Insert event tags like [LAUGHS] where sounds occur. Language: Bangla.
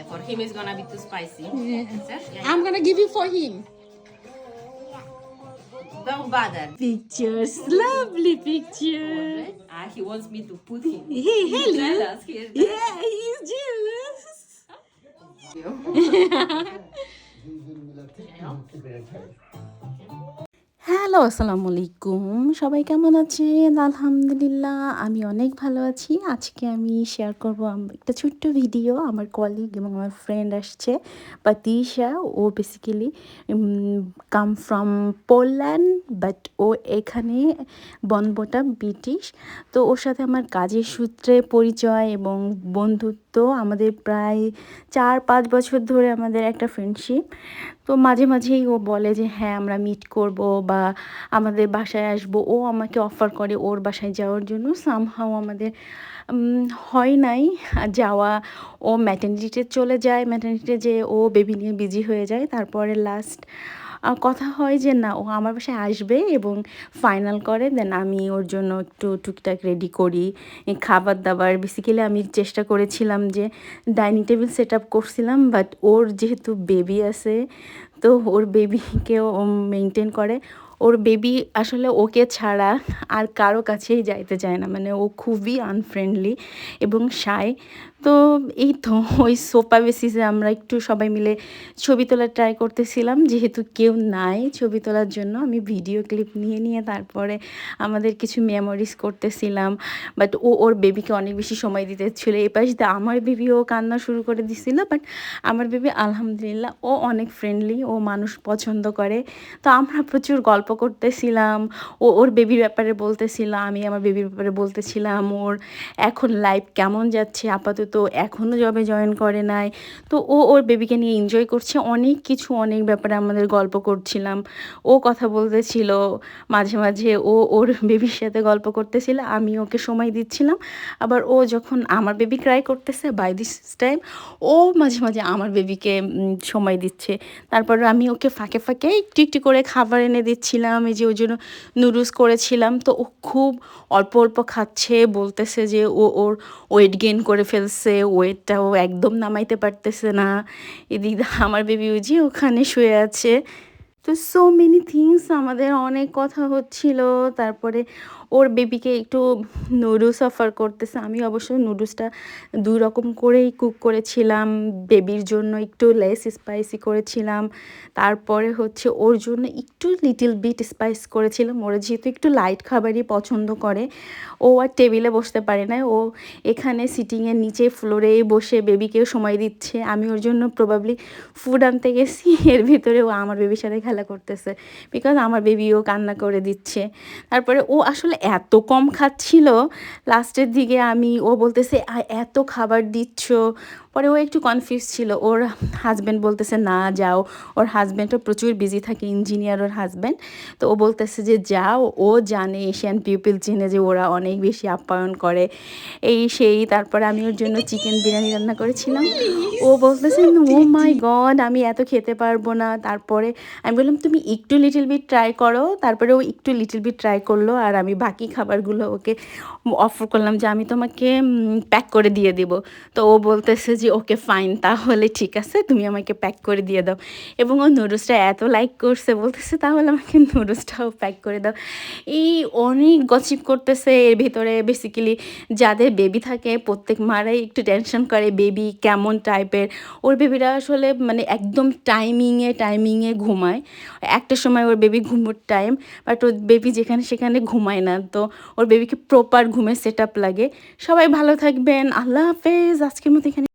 Yeah, for him it's gonna be too spicy. Yeah. Sir? Yeah, I'm gonna give you for him. Don't bother. Pictures, lovely picture. Ah, he wants me to put him. Hey, hello. Jealous. He is Yeah, he's jealous. [LAUGHS] [LAUGHS] Hello, আসসালামু আলাইকুম। সবাই কেমন আছেন? আলহামদুলিল্লাহ, আমি অনেক ভালো আছি। আজকে আমি শেয়ার করব একটা ছোট্ট ভিডিও আমার কলিগ এবং আমার ফ্রেন্ড আসছে, পাতিশা। ও basically come from Poland but ও এখানে বনবটা ব্রিটিশ। তো ওর সাথে আমার কাজের সূত্রে পরিচয় এবং বন্ধুত্ব আমাদের প্রায় চার, পাঁচ বছর ধরে আমাদের একটা ফ্রেন্ডশিপ তো মাঝে মাঝেই ও বলে যে হ্যাঁ আমরা মিট করব বা আমাদের বাসায় আসব। ও আমাকে অফার করে ওর বাসায় যাওয়ার জন্য। সামহাও আমাদের হয় নাই। যাওয়া, ও ম্যাটার্নিটিতে চলে যায়। ম্যাটার্নিটিতে যে ও বেবি নিয়ে বিজি হয়ে যায়। তারপরে লাস্ট কথা হয় যে না, ও আমার বাসায় আসবে এবং ফাইনাল করে দেন আমি ওর জন্য একটু টুকটাক রেডি করি। খাবার দাবার বেসিক্যালি আমি চেষ্টা করেছিলাম যে ডাইনিং টেবিল সেট আপ করছিলাম বাট ওর যেহেতু বেবি আছে, তো ওর বেবিকেও মেনটেন করে। ওর বেবি আসলে ওকে ছাড়া আর কারও কাছেই যাইতে চায় না মানে ও খুবই আনফ্রেন্ডলি এবং সাই তো এই তো, ওই সোফা বেসিসে আমরা একটু সবাই মিলে ছবি তোলার ট্রাই করতেছিলাম। যেহেতু কেউ নাই ছবি তোলার জন্য, আমি ভিডিও ক্লিপ নিয়ে নিয়ে তারপরে আমাদের কিছু মেমোরিজ করতেছিলাম। বাট ও, ওর বেবিকে অনেক বেশি সময় দিতে ছিল এই পাশে দিয়ে আমার বেবিও কান্না শুরু করে দিছিল বাট আমার বেবি আলহামদুলিল্লাহ, ও অনেক ফ্রেন্ডলি ও মানুষ পছন্দ করে। তো আমরা প্রচুর গল্প করতেছিলাম। ও, ওর বেবির ব্যাপারে বলতেছিল, আমি আমার বেবির ব্যাপারে বলতেছিলাম, ওর এখন লাইফ কেমন যাচ্ছে, আপাতত এখনও জবে জয়েন করে নাই। তো ও ওর বেবিকে নিয়ে এনজয় করছে অনেক কিছু, অনেক ব্যাপারে আমাদের গল্প করছিলাম। ও কথা বলতেছিল, মাঝে মাঝে ও ওর বেবির সাথে গল্প করতেছিল, আমি ওকে সময় দিচ্ছিলাম। আবার ও যখন আমার বেবি ক্রাই করতেছে বাই দিস টাইম ও মাঝে মাঝে আমার বেবিকে সময় দিচ্ছে। তারপর আমি ওকে ফাঁকে ফাঁকে একটু একটু করে খাবার এনে দিচ্ছিলাম, এই যে ওই জন্য নুডলস করেছিলাম। তো ও খুব অল্প অল্প খাচ্ছে, বলতেছে যে ও ওর ওয়েট গেইন করে ফেলছে। ওয়েটটা ওয়েটটাও একদম নামাইতে পারতেছে না। এদিক আমার বেবি যে ওখানে শুয়ে আছে। তো সো মেনি থিংস আমাদের অনেক কথা হচ্ছিল। তারপরে ওর বেবিকে একটু নুডলস অফার করতেছে। আমি অবশ্য নুডলসটা দুই রকম করেই কুক করেছিলাম। বেবির জন্য একটু লেস স্পাইসি করেছিলাম। তারপরে হচ্ছে ওর জন্য একটু লিটিল বিট স্পাইস করেছিলাম। ওরা যেহেতু একটু লাইট খাবারই পছন্দ করে, ও আর টেবিলে বসতে পারে না। ও এখানে সিটিংয়ের নিচে ফ্লোরে বসে বেবিকেও সময় দিচ্ছে। আমি ওর জন্য প্রবাবলি ফুড আনতে গেছি। এর ভিতরে ও আমার বেবির সাথে খেলা করতেছে। বিকজ আমার বেবিও কান্না করে দিচ্ছে। তারপরে ও আসলে এত কম খাচ্ছিল। লাস্টের দিকে আমি, ও বলতেছে এত খাবার দিচ্ছ। পরে ও একটু কনফিউজ ছিল। ওর হাজব্যান্ড বলতেছে, না, যাও। ওর হাজব্যান্ডও প্রচুর বিজি থাকে ইঞ্জিনিয়ার ওর হাজব্যান্ড তো ও বলতেছে যে, যাও। ও জানে এশিয়ান পিপল চিনে যে ওরা অনেক বেশি আপ্যায়ন করে। এই সেই, তারপরে আমি ওর জন্য চিকেন বিরিয়ানি রান্না করেছিলাম। ও বলতেছে, ও মাই গড আমি এত খেতে পারব না। তারপরে আমি বললাম, তুমি একটু লিটিল বিট ট্রাই করো। তারপরে ও একটু লিটিল বিট ট্রাই করল, আর আমি বাকি খাবারগুলো ওকে অফার করলাম যে, আমি তোমাকে প্যাক করে দিয়ে দিব। তো ও বলতেছে যে ওকে ফাইন তাহলে ঠিক আছে, তুমি আমাকে প্যাক করে দিয়ে দাও। এবং ও নুডলসটা এত লাইক করছে, বলতেছে, তাহলে আমাকে নুডলসটাও প্যাক করে দাও। এই অনেক গসিপ করতেছে এর ভিতরে বেসিক্যালি যাদের বেবি থাকে, প্রত্যেক মারাই একটু টেনশন করে বেবি কেমন টাইপের ওর বেবিরা আসলে মানে একদম টাইমিংয়ে টাইমিংয়ে ঘুমায়। একটা সময় ওর বেবি ঘুমোর টাইম বাট ওর বেবি যেখানে সেখানে ঘুমায় না। তো ওর বেবিকে প্রপার ঘুমের সেট লাগে। সবাই ভালো থাকবেন। আল্লাহ হাফেজ। আজকের মতো এখানে